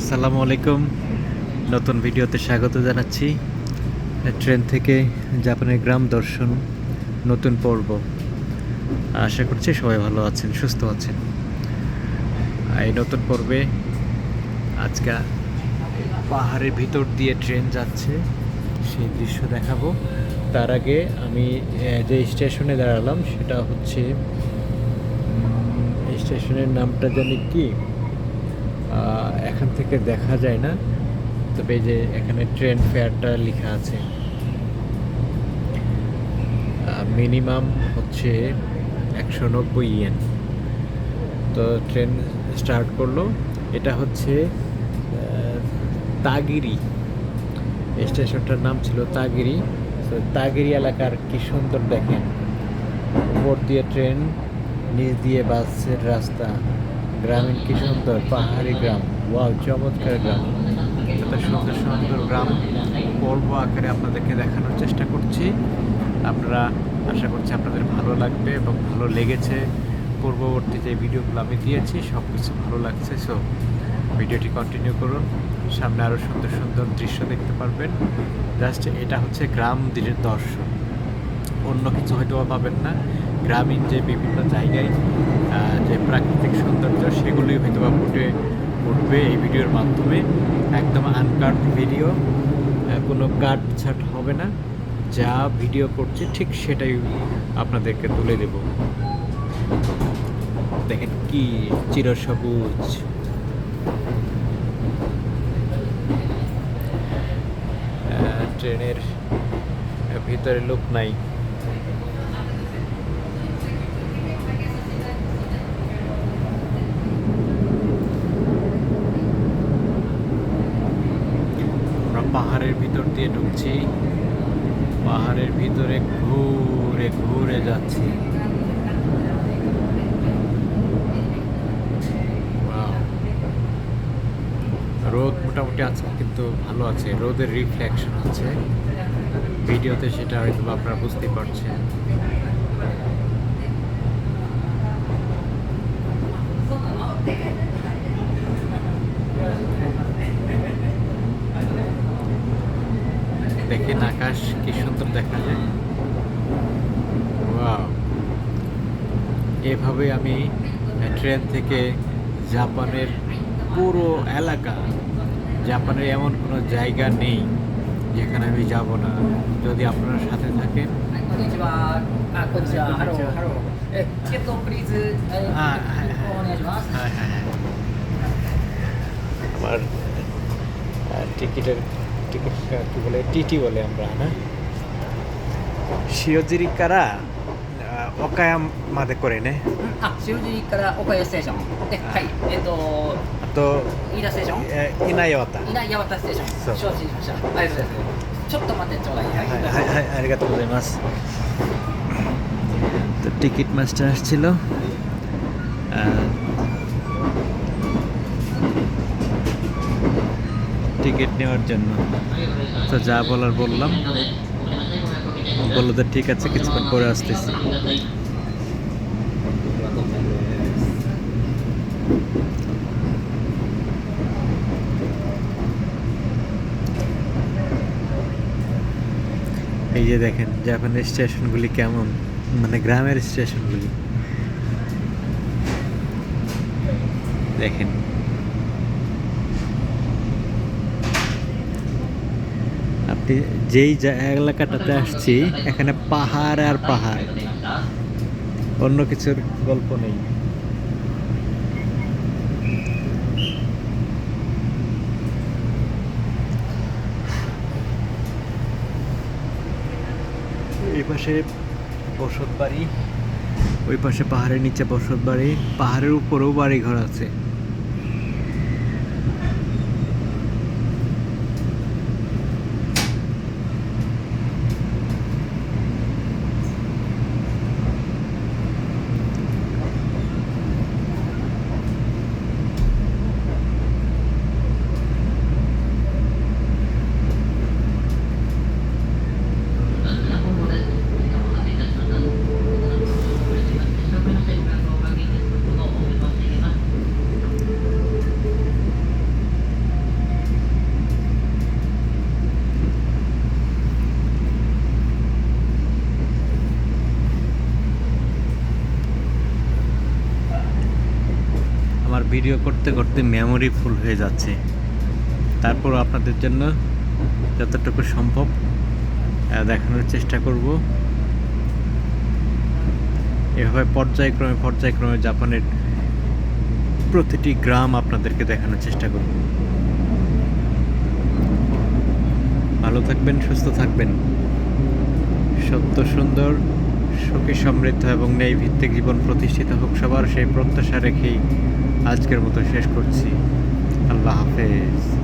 আসসালামু আলাইকুম। নতুন ভিডিওতে স্বাগত জানাচ্ছি। ট্রেন থেকে জাপানের গ্রাম দর্শন, নতুন পর্ব। আশা করছি সবাই ভালো আছেন, সুস্থ আছেন। এই নতুন পর্বে আজকে পাহাড়ের ভিতর দিয়ে ট্রেন যাচ্ছে, সেই দৃশ্য দেখাবো। তার আগে আমি যে স্টেশনে দাঁড়ালাম, সেটা হচ্ছে স্টেশনের নামটা জানি কি? এখান থেকে দেখা যায় না। তবে এই যে এখানে ট্রেন ফেয়ারটা লেখা আছে। মিনিমাম হচ্ছে একশো নব্বই ইয়েন। তো ট্রেন স্টার্ট করল। এটা হচ্ছে তাগিরি। স্টেশনটার নাম ছিল তাগিরি। তো তাগিরি এলাকার কি সুন্দর দেখেন। উপর দিয়ে ট্রেন, নিচ দিয়ে বাসের রাস্তা। গ্রামীণ কি সুন্দর পাহাড়ি গ্রাম। ওয়াও, চমৎকার গ্রাম। এত সুন্দর সুন্দর গ্রাম পর্ব আকারে আপনাদেরকে দেখানোর চেষ্টা করছি। আপনারা আশা করছি আপনাদের ভালো লাগবে এবং ভালো লেগেছে। পূর্ববর্তী যে ভিডিওগুলো আমি দিয়েছি সব কিছু ভালো লাগছে। সো ভিডিওটি কন্টিনিউ করুন। সামনে আরও সুন্দর সুন্দর দৃশ্য দেখতে পারবেন। জাস্ট এটা হচ্ছে গ্রাম দিনের দর্শন। অন্য কিছু হয়তো পাবেন না। গ্রামীণ যে বিভিন্ন জায়গায় যে প্রাকৃতিক সৌন্দর্য, সেগুলোই হয়তো বা ফুটে উঠবে এই ভিডিওর মাধ্যমে। একদম আনকাট ভিডিও কোনো কাট ছাট হবে না। যা ভিডিও করছি ঠিক সেটাই আপনাদেরকে তুলে দেব। দেখেন কি চিরসবুজ। ট্রেনের ভিতরে লোক নাই। পাহাড়ের ভিতর দিয়ে ঢুকছি। পাহাড়ের ভিতরে ঘুরে ঘুরে যাচ্ছি। রোদ মোটামুটি আজকে কিন্তু ভালো আছে। রোদের রিফ্লেকশন আছে ভিডিওতে সেটা হয়তো আপনারা বুঝতে পারছেন। দেখেন আকাশ কি সুন্দর দেখা যায়. এভাবে আমি ট্রেন থেকে জাপানের পুরো এলাকা, জাপানের এমন কোনো জায়গা নেই। যেখানে আমি যাব না যদি আপনারা সাথে থাকেন আমার টিকিটের টিকিট কী বলে টিটি বলে আমরা না 塩尻から岡山までこれねあ塩尻から岡山ステーションではいえっとতো 飯田ステーション。 ইনাইওয়াতা 稲八幡ステーション。そう承知しました。ありがとうございます。ちょっと待ってちょうだい。はいはいはいありがとうございますতো টিকিট মাস্টার আসছিল টিকিট নেওয়ার জন্য তো যা বলার বললাম বললো তো ঠিক আছে কিছুক্ষণ পরে আসতেছি এই যে দেখেন জাপানের স্টেশনগুলি কেমন? মানে গ্রামের স্টেশনগুলি দেখেন। আপনি যেই এলাকাটাতে আসছি, এখানে পাহাড় আর পাহাড়। অন্য কিছুর গল্প নেই। এই পাশে বসত বাড়ি ওই পাশে পাহাড়ের নিচে বসত বাড়ি পাহাড়ের উপরেও বাড়ি ঘর আছে। ভিডিও করতে করতে মেমোরি ফুল হয়ে যাচ্ছে। তারপর আপনাদের জন্য যতটুকু সম্ভব দেখানোর চেষ্টা করব। এভাবে পর্যায়ক্রমে পর্যায়ক্রমে জাপানের প্রতিটি গ্রাম আপনাদেরকে দেখানোর চেষ্টা করব। ভালো থাকবেন, সুস্থ থাকবেন। সত্য সুন্দর। সুখী সমৃদ্ধ এবং ন্যায় ভিত্তিক জীবন প্রতিষ্ঠিত হোক, সবার সেই প্রত্যাশা রেখেই আজকের মতো শেষ করছি। আল্লাহ হাফেজ।